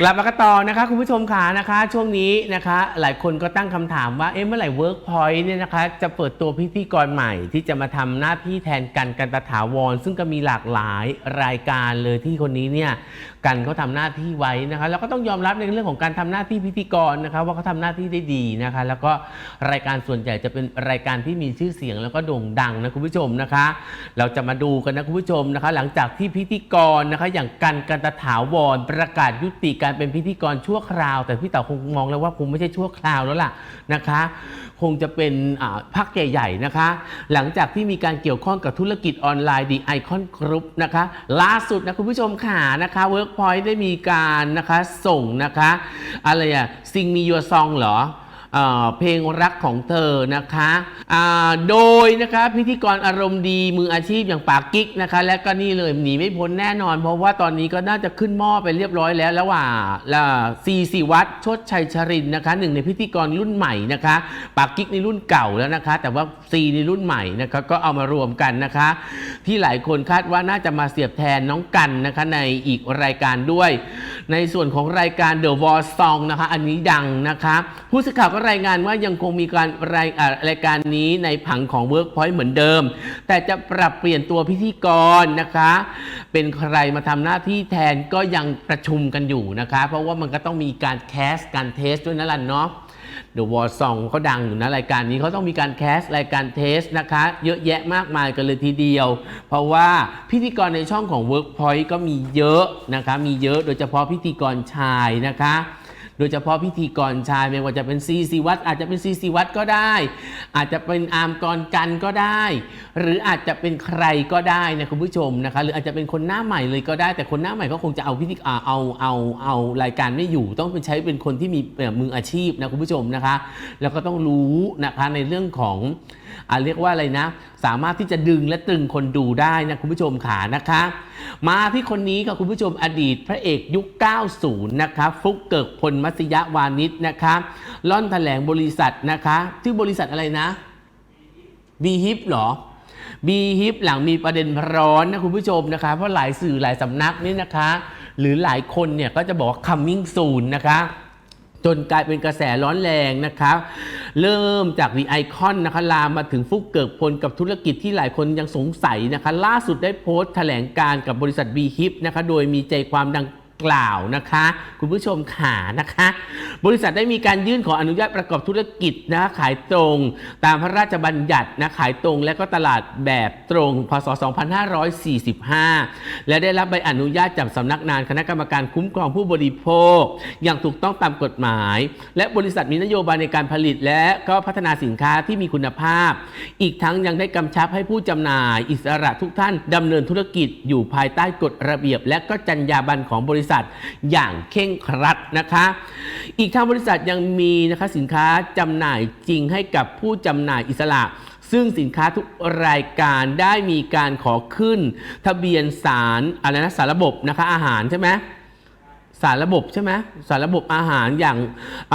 กลับมากันต่อนะคะคุณผู้ชมขานะคะ ช่วงนี้นะคะ หลายคนก็ตั้งคำถามว่าเอ๊ะเมื่อไหร่ Workpoint เนี่ยนะคะจะเปิดตัวพิธีกรใหม่ ที่จะมาทำหน้าที่แทนกันกันตถาวร ซึ่งก็มีหลากหลายรายการเลยที่คนนี้เนี่ยกันเขาทำหน้าที่ไว้นะคะแล้วก็ต้องยอมรับในเรื่องของการทำหน้าที่พิธีกรนะคะ ว่าเขาทำหน้าที่ได้ดีนะคะ แล้วก็รายการส่วนใหญ่จะเป็นรายการที่มีชื่อเสียงแล้วก็โด่งดังนะคุณผู้ชมนะคะ เราจะมาดูกันนะคุณผู้ชมนะคะ หลังจากที่พิธีกรนะคะ อย่างกันกันตถาวรประกาศยุติการเป็นพิธีกรชั่วคราว แต่พี่เต๋อคงมองแล้วว่าคงไม่ใช่ชั่วคราวแล้วล่ะนะคะ คงจะเป็นพักใหญ่ๆนะคะ หลังจากที่มีการเกี่ยวข้องกับธุรกิจออนไลน์ดีไอคอนกรุ๊ปนะคะล่าสุดนะคุณผู้ชมค่ะนะคะเวิร์กพอยต์ได้มีการนะคะส่งนะคะอะไรอะซิงมียัวซองเหรอ เพลงรักของเธอนะคะโดยนะคะพิธีกรอารมณ์ดีมืออาชีพอย่างปากกิ๊กนะคะ และก็นี่เลยหนีไม่พ้นแน่นอน เพราะว่าตอนนี้ก็น่าจะขึ้นหม้อไปเรียบร้อยแล้วระหว่างซีซีวัตรชดชัยชรินนะคะหนึ่งในพิธีกรรุ่นใหม่นะคะปากกิ๊กในรุ่นเก่าแล้วนะคะ แต่ว่าซีในรุ่นใหม่นะคะก็เอามารวมกันนะคะ ที่หลายคนคาดว่าน่าจะมาเสียบแทนน้องกันนะคะในอีกรายการด้วย ในส่วนของรายการ The War Song นะคะ อันนี้ดังนะคะผู้สื่อข่าวก็รายงานว่ายังคงมีการรายรายการนี้ในผังของ Workpoint เหมือนเดิม แต่จะปรับเปลี่ยนตัวพิธีกรนะคะ เป็นใครมาทำหน้าที่แทนก็ยังประชุมกันอยู่นะคะ เพราะว่ามันก็ต้องมีการแคสการเทสด้วยนะลันเนาะ The War Song เขาดังอยู่นะรายการนี้เขาต้องมีการแคสรายการเทสนะคะ เยอะแยะมากมายกันเลยทีเดียว เพราะว่าพิธีกรในช่องของ Workpoint ก็มีเยอะนะคะ มีเยอะโดยเฉพาะพิธีกรชายนะคะ โดยเฉพาะพิธีกรชายไม่ว่าจะเป็นซีซีวัตอาจจะเป็นซีซีวัตก็ได้ อาจจะเป็นอามกรกันก็ได้ หรืออาจจะเป็นใครก็ได้นะคุณผู้ชมนะคะหรืออาจจะเป็นคนหน้าใหม่เลยก็ได้ แต่คนหน้าใหม่ก็คงจะเอาพิธีอ่าเอาเอาเอารายการไม่อยู่ ต้องเป็นใช้เป็นคนที่มีมืออาชีพนะคุณผู้ชมนะคะ แล้วก็ต้องรู้นะคะในเรื่องของอ่าเรียกว่าอะไรนะ สามารถที่จะดึงและตรึงคนดูได้นะคุณผู้ชมขานะคะ มาที่คนนี้ค่ะคุณผู้ชมอดีตพระเอกยุค 90 นะคะฟุกเกิกพลมัสยวานิชนะคะล่อนแถลงบริษัทนะคะชื่บริษัทอะไรนะบีฮิปหรอบีฮิปหลังมีประเด็นร้อนนะคุณผู้ชมนะคะ เพราะหลายสื่อหลายสำนักนี่นะคะ หรือหลายคนเนี่ยก็จะบอกว่า coming soon นะคะจนกลายเป็นกระแสร้อนแรงนะคะ เริ่มจากวีไอคอนนะคะลามมาถึงฟุกเกิกพลกับธุรกิจที่หลายคนยังสงสัยนะคะ ล่าสุดได้โพสต์แถลงการกับบริษัท b ีฮิปนะคะ โดยมีใจความดังกล่าวนะคะ คุณผู้ชมขานะคะ บริษัทได้มีการยื่นขออนุญาตประกอบธุรกิจนะขายตรง ตามพระราชบัญญัตินะขายตรงและก็ตลาดแบบตรง พศ 2545 และได้รับใบอนุญาตจากสำนักงานคณะกรรมการคุ้มครองผู้บริโภค อย่างถูกต้องตามกฎหมาย และบริษัทมีนโยบายในการผลิตและก็พัฒนาสินค้าที่มีคุณภาพ อีกทั้งยังได้กำชับให้ผู้จำหน่าย อิสระทุกท่านดำเนินธุรกิจอยู่ภายใต้กฎระเบียบ และก็จรรยาบรรณของบริษัทอย่างเข่งครัดนะคะ อีกทั้งบริษัทยังมีนะคะสินค้าจำหน่ายจริงให้กับผู้จำหน่ายอิสระ ซึ่งสินค้าทุกรายการได้มีการขอขึ้น ทะเบียนสารอะไรนะสารระบบนะคะอาหารใช่ไหม สารระบบใช่ไหมสารระบบอาหารอย่าง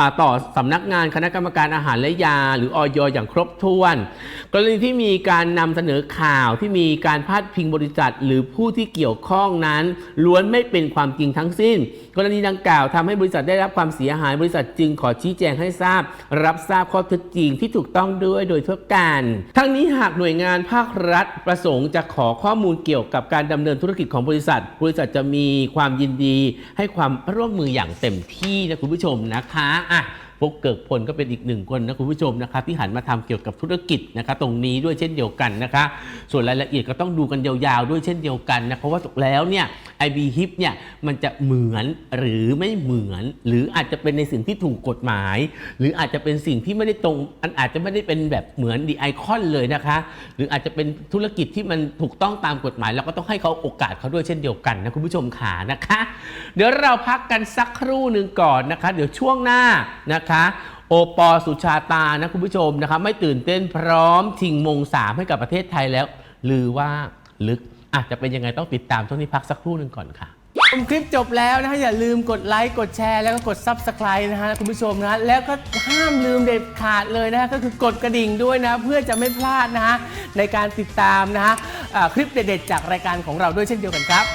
าต่อสำนักงานคณะกรรมการอาหารและยา หรืออยอย่างครบถ้วน กรณีที่มีการนำเสนอข่าวที่มีการพาดพิงบริษัท หรือผู้ที่เกี่ยวข้องนั้น ล้วนไม่เป็นความจริงทั้งสิ้น กรณีดังกล่าวทำให้บริษัทได้รับความเสียหาย บริษัทจึงขอชี้แจงให้ทราบ รับทราบข้อเท็จจริงที่ถูกต้องด้วยโดยทั่วกันทั้งนี้หากหน่วยงานภาครัฐประสงค์จะขอข้อมูลเกี่ยวกับการดำเนินธุรกิจของบริษัท บริษัทจะมีความยินดีให้ความร่วมมืออย่างเต็มที่นะคุณผู้ชมนะคะอะพวกเกิกพลก็เป็นอีกหนึ่งคนนะคุณผู้ชมนะคะที่หันมาทำเกี่ยวกับธุรกิจนะคะตรงนี้ด้วยเช่นเดียวกันนะคะ ส่วนรายละเอียดก็ต้องดูกันยาวๆด้วยเช่นเดียวกันนะเพราะว่าตกแล้วเนี่ย ไอบีฮิปเนี่ยมันจะเหมือนหรือไม่เหมือน หรืออาจจะเป็นในสิ่งที่ถูกกฎหมาย หรืออาจจะเป็นสิ่งที่ไม่ได้ตรงอันอาจจะไม่ได้เป็นแบบเหมือนดีไอคอนเลยนะคะ หรืออาจจะเป็นธุรกิจที่มันถูกต้องตามกฎหมายเราก็ต้องให้เขาโอกาสเขาด้วยเช่นเดียวกันนะคุณผู้ชมขานะคะ เดี๋ยวเราพักกันสักครู่หนึ่งก่อนนะคะ เดี๋ยวช่วงหน้านะคะโอปอสุชาตานะคุณผู้ชมนะคะไม่ตื่นเต้นพร้อมชิงมงสามให้กับประเทศไทยแล้ว หรือว่าลึก อาจจะเป็นยังไงต้องติดตามช่วงนี้พักสักครู่หนึ่งก่อนค่ะชมคลิปจบแล้วนะฮะอย่าลืมกดไลค์กดแชร์แล้วก็กด Subscribe นะฮะคุณผู้ชมนะฮะแล้วก็ห้ามลืมเด็ดขาดเลยนะฮะก็คือกดกระดิ่งด้วยนะ เพื่อจะไม่พลาดนะฮะในการติดตามนะฮะะคลิปเด็ดๆจากรายการของเราด้วยเช่นเดียวกันครับ